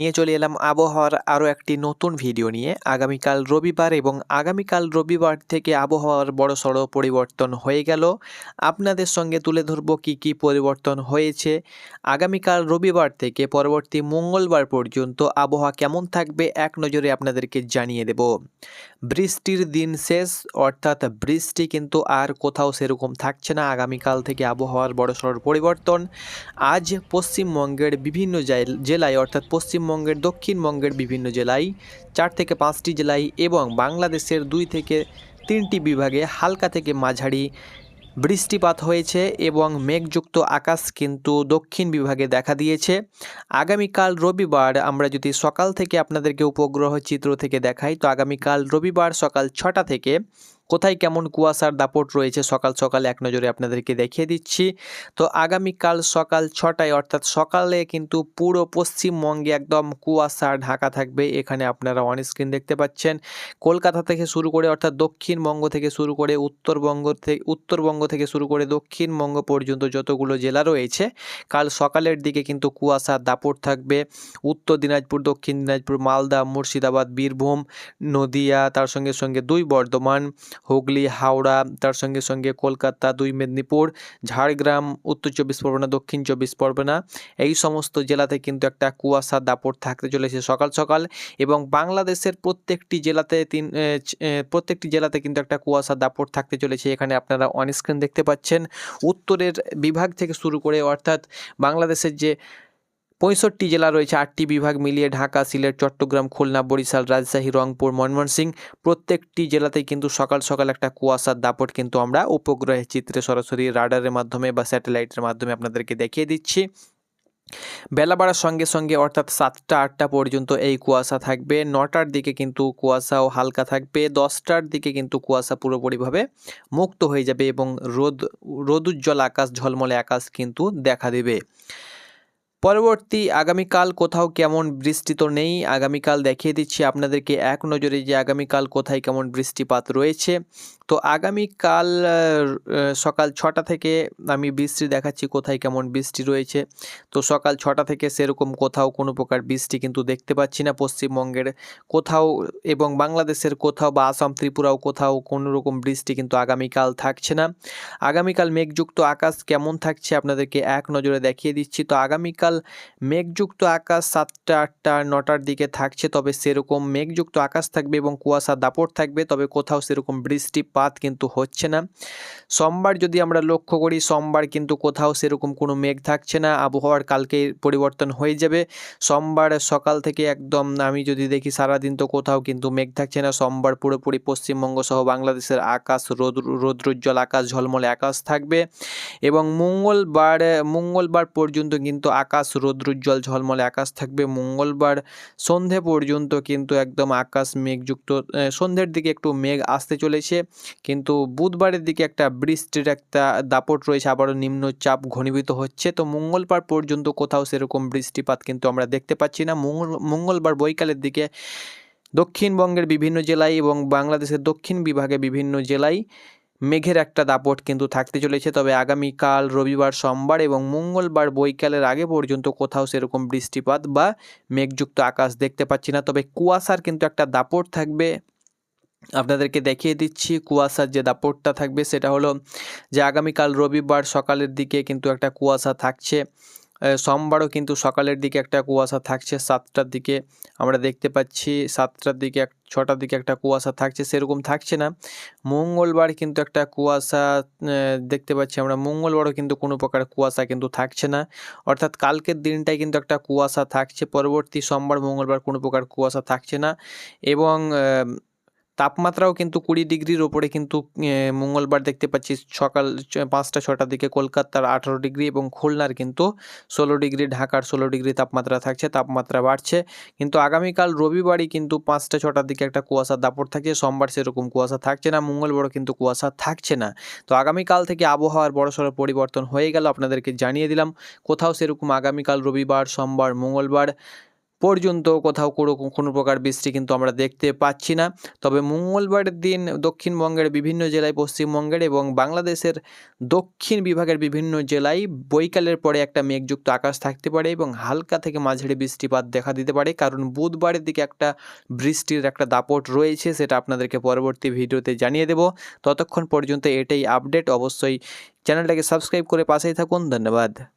নিয়ে চলে এলাম আবহাওয়ার আরও একটি নতুন ভিডিও নিয়ে। আগামীকাল রবিবার এবং আগামীকাল রবিবার থেকে আবহাওয়ার বড়সড় পরিবর্তন হয়ে গেল। আপনাদের সঙ্গে তুলে ধরব কি কি পরিবর্তন হয়েছে। আগামীকাল রবিবার থেকে পরবর্তী মঙ্গলবার পর্যন্ত আবহাওয়া কেমন থাকবে এক নজরে আপনাদেরকে জানিয়ে দেব। বৃষ্টির দিন শেষ, অর্থাৎ বৃষ্টি কিন্তু আর কোথাও সেরকম থাকছে না। আগামীকাল থেকে আবহাওয়ার বড়সড় পরিবর্তন। আজ পশ্চিমবঙ্গের বিভিন্ন জেলায়, অর্থাৎ পশ্চিমবঙ্গের দক্ষিণবঙ্গের বিভিন্ন জেলায় চার থেকে পাঁচটি জেলায় এবং বাংলাদেশের দুই থেকে তিনটি বিভাগে হালকা থেকে মাঝারি বৃষ্টিপাত হয়েছে এবং মেঘযুক্ত আকাশ কিন্তু দক্ষিণ বিভাগে দেখা দিয়েছে। আগামীকাল রবিবার আমরা যদি সকাল থেকে আপনাদেরকে উপগ্রহ চিত্র থেকে দেখাই, তো আগামীকাল রবিবার সকাল ছটা থেকে কোথায় কেমন কুয়াশার দাপট রয়েছে সকাল সকাল এক নজরে আপনাদেরকে দেখিয়ে দিচ্ছি। তো আগামীকাল সকাল ছটায় অর্থাৎ সকালে কিন্তু পুরো পশ্চিমবঙ্গে একদম কুয়াশা ঢাকা থাকবে। এখানে আপনারা অন স্ক্রিন দেখতে পাচ্ছেন। কলকাতা থেকে শুরু করে অর্থাৎ দক্ষিণবঙ্গ থেকে শুরু করে উত্তরবঙ্গ থেকে উত্তরবঙ্গ থেকে শুরু করে দক্ষিণবঙ্গ পর্যন্ত যতগুলো জেলা রয়েছে, কাল সকালের দিকে কিন্তু কুয়াশার দাপট থাকবে। উত্তর দিনাজপুর, দক্ষিণ দিনাজপুর, মালদা, মুর্শিদাবাদ, বীরভূম, নদিয়া, তার সঙ্গে সঙ্গে দুই বর্ধমান হুগলি, হাওড়া, তার সঙ্গে সঙ্গে কলকাতা, দুই মেদিনীপুর, ঝাড়গ্রাম, উত্তর চব্বিশ পরগনা, দক্ষিণ চব্বিশ পরগনা। এই সমস্ত জেলাতে কিন্তু একটা কুয়াশার দাপট থাকতে চলেছে সকাল সকাল এবং বাংলাদেশের প্রত্যেকটি জেলাতে তিন প্রত্যেকটি জেলাতে কিন্তু একটা কুয়াশার দাপট থাকতে চলেছে। এখানে আপনারা অনস্ক্রিন দেখতে পাচ্ছেন। উত্তরের বিভাগ থেকে শুরু করে অর্থাৎ বাংলাদেশের যে পঁয়ষট্টি জেলা রয়েছে, আটটি বিভাগ মিলিয়ে ঢাকা, সিলেট, চট্টগ্রাম, খুলনা, বরিশাল, রাজশাহী, রংপুর, ময়মনসিংহ প্রত্যেকটি জেলাতেই কিন্তু সকাল সকাল একটা কুয়াশার দাপট কিন্তু আমরা উপগ্রহের চিত্রে সরাসরি রাডারের মাধ্যমে বা স্যাটেলাইটের মাধ্যমে আপনাদেরকে দেখিয়ে দিচ্ছি। বেলা বাড়ার সঙ্গে সঙ্গে অর্থাৎ সাতটা, আটটা পর্যন্ত এই কুয়াশা থাকবে। নটার দিকে কিন্তু কুয়াশাও হালকা থাকবে। দশটার দিকে কিন্তু কুয়াশা পুরোপুরিভাবে মুক্ত হয়ে যাবে এবং রোদ, রোদুজ্জ্বল আকাশ, ঝলমলে আকাশ কিন্তু দেখা দেবে। পরবর্তী আগামীকাল কোথাও কেমন বৃষ্টি তো নেই। আগামীকাল দেখিয়ে দিচ্ছি আপনাদেরকে এক নজরে যে আগামীকাল কোথায় কেমন বৃষ্টিপাত রয়েছে। তো আগামীকাল সকাল ছটা থেকে আমি বৃষ্টি দেখাচ্ছি কোথায় কেমন বৃষ্টি রয়েছে। তো সকাল ছটা থেকে সেরকম কোথাও কোনো প্রকার বৃষ্টি কিন্তু দেখতে পাচ্ছি না পশ্চিমবঙ্গের কোথাও এবং বাংলাদেশের কোথাও বা আসাম ত্রিপুরাও কোথাও কোনো রকম বৃষ্টি কিন্তু আগামীকাল থাকছে না। আগামীকাল মেঘযুক্ত আকাশ কেমন থাকছে আপনাদেরকে এক নজরে দেখিয়ে দিচ্ছি। তো আগামীকাল মেঘযুক্ত আকাশ সাতটা, আটটা, নটার দিকে থাকছে, তবে সেরকম মেঘযুক্ত আকাশ থাকবে এবং কুয়াশা দাপট থাকবে, তবে কোথাও সেরকম বৃষ্টিপাত কিন্তু হচ্ছে না। সোমবার যদি আমরা লক্ষ্য করি, সোমবার কিন্তু কোথাও সেরকম কোনো মেঘ থাকছে না, আবহাওয়ার কালকে পরিবর্তন হয়ে যাবে। সোমবার সকাল থেকে একদম, আমি যদি দেখি সারাদিন তো কোথাও কিন্তু মেঘ থাকছে না, সোমবার পুরোপুরি পশ্চিমবঙ্গ সহ বাংলাদেশের আকাশ, রোদ, রৌদ্রোজ্জ্বল আকাশ, ঝলমলে আকাশ থাকবে এবং মঙ্গলবার মঙ্গলবার পর্যন্ত কিন্তু আকাশ রৌদ্রোজ্জ্বল ঝলমলে আকাশ থাকবে। মঙ্গলবার সন্ধে পর্যন্ত কিন্তু একদম আকাশ মেঘযুক্ত সন্ধ্যের দিকে একটু মেঘ আসতে চলেছে। কিন্তু বুধবারের দিকে একটা বৃষ্টির একটা দাপট রয়েছে, আবারও নিম্নচাপ ঘনীভূত হচ্ছে। তো মঙ্গলবার পর্যন্ত কোথাও সেরকম বৃষ্টিপাত কিন্তু আমরা দেখতে পাচ্ছি না। মঙ্গল, মঙ্গলবার বৈকালের দিকে দক্ষিণবঙ্গের বিভিন্ন জেলায় এবং বাংলাদেশের দক্ষিণ বিভাগে বিভিন্ন জেলায় মেঘের একটা দাপট কিন্তু থাকতে চলেছে, তবে আগামীকাল রবিবার সোমবার এবং মঙ্গলবার বৈকালের আগে পর্যন্ত কোথাও সেরকম বৃষ্টিপাত বা মেঘযুক্ত আকাশ দেখতে পাচ্ছি না। তবে কুয়াশার কিন্তু একটা দাপট থাকবে। আপনাদেরকে দেখিয়ে দিচ্ছি কুয়াশার যে দাপটটা থাকবে, সেটা হলো যে আগামীকাল রবিবার সকালের দিকে কিন্তু একটা কুয়াশা থাকছে। সোমবারও কিন্তু সকালের দিকে একটা কুয়াশা থাকছে, সাতটার দিকে আমরা দেখতে পাচ্ছি, সাতটার দিকে এক, ছটার দিকে একটা কুয়াশা থাকছে, সেরকম থাকছে না। মঙ্গলবার কিন্তু একটা কুয়াশা দেখতে পাচ্ছি আমরা, মঙ্গলবারও কিন্তু কোনো প্রকার কুয়াশা কিন্তু থাকছে না। অর্থাৎ কালকের দিনটাই কিন্তু একটা কুয়াশা থাকছে, পরবর্তী সোমবার, মঙ্গলবার কোনো প্রকার কুয়াশা থাকছে না এবং তাপমাত্রাও কিন্তু কুড়ি ডিগ্রির ওপরে কিন্তু মঙ্গলবার দেখতে পাচ্ছি সকাল পাঁচটা ছটার দিকে কলকাতার আঠারো ডিগ্রি এবং খুলনার কিন্তু ষোলো ডিগ্রি, ঢাকার ষোলো ডিগ্রি তাপমাত্রা থাকছে, তাপমাত্রা বাড়ছে। কিন্তু আগামীকাল রবিবারই কিন্তু পাঁচটা, ছটার দিকে একটা কুয়াশার দাপট থাকছে, সোমবার সেরকম কুয়াশা থাকছে না, মঙ্গলবারও কিন্তু কুয়াশা থাকছে না। তো আগামীকাল থেকে আবহাওয়ার বড়সড় পরিবর্তন হয়ে গেল, আপনাদেরকে জানিয়ে দিলাম। কোথাও সেরকম আগামীকাল রবিবার, সোমবার, মঙ্গলবার পর্যন্ত কোথাও কোনো কোনো প্রকার বৃষ্টি কিন্তু আমরা দেখতে পাচ্ছি না। তবে মঙ্গলবারের দিন দক্ষিণবঙ্গের বিভিন্ন জেলায়, পশ্চিমবঙ্গের এবং বাংলাদেশের দক্ষিণ বিভাগের বিভিন্ন জেলায় বৈকালের পরে একটা মেঘযুক্ত আকাশ থাকতে পারে এবং হালকা থেকে মাঝারি বৃষ্টিপাত দেখা দিতে পারে। কারণ বুধবারের দিকে একটা বৃষ্টির একটা দাপট রয়েছে সেটা আপনাদেরকে পরবর্তী ভিডিওতে জানিয়ে দেব। ততক্ষণ পর্যন্ত এটাই আপডেট। অবশ্যই চ্যানেলটাকে সাবস্ক্রাইব করে পাশেই থাকুন। ধন্যবাদ।